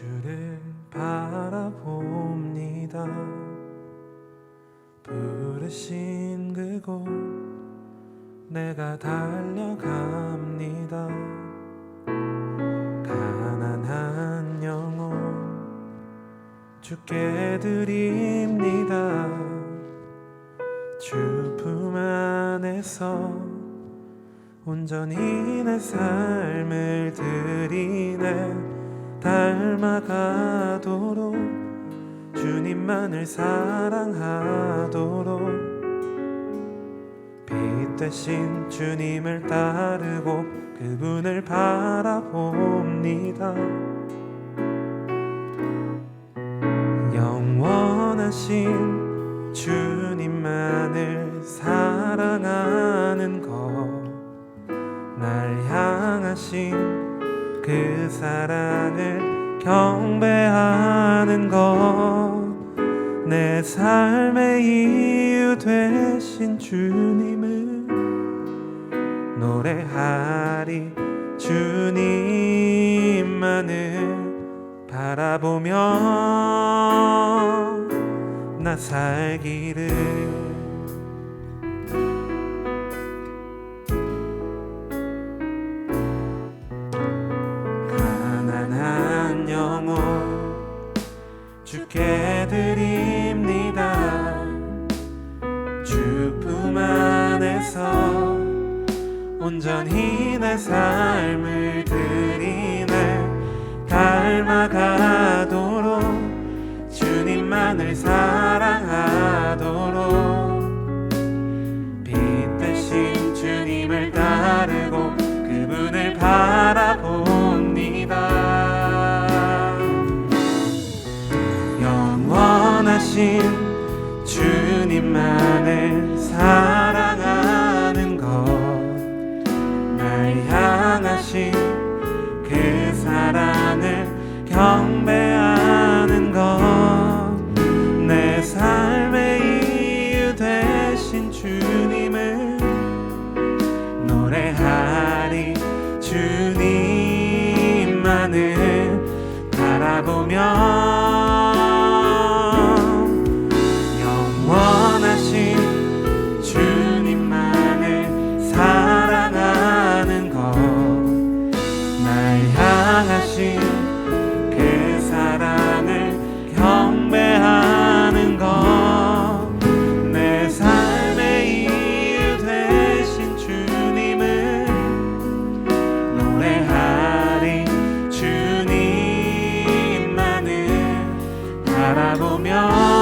주를 바라봅니다. 부르신 그곳 내가 달려갑니다. 가난한 영혼 주께 드립니다. 주 품 안에서 온전히 내 삶을 드리네 닮아가도록 주님만을 사랑하도록 빛 대신 주님을 따르고 그분을 바라봅니다. 영원하신 주님만을 사랑하는 것 날 향하신 그 사랑을 경배하는 것. 내 삶의 이유 되신 주님을 노래하리 주님만을 바라보며 나 살기를 주께 드립니다. 주품 안에서 온전히 내 삶을 드리네. 닮아가 주님 만 향하신 그 사랑을 경배하는 것. 내 삶의 이유 되신 주님을 노래하리 주님만을 바라보며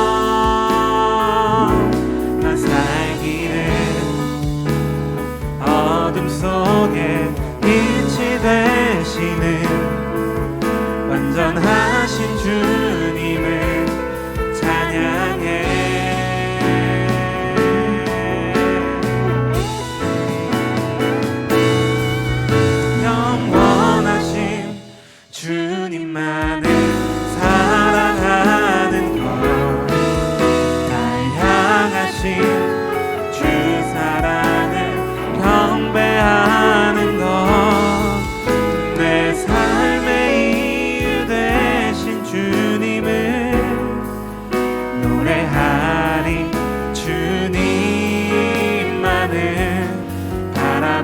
되시는 완전하신 주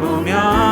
보며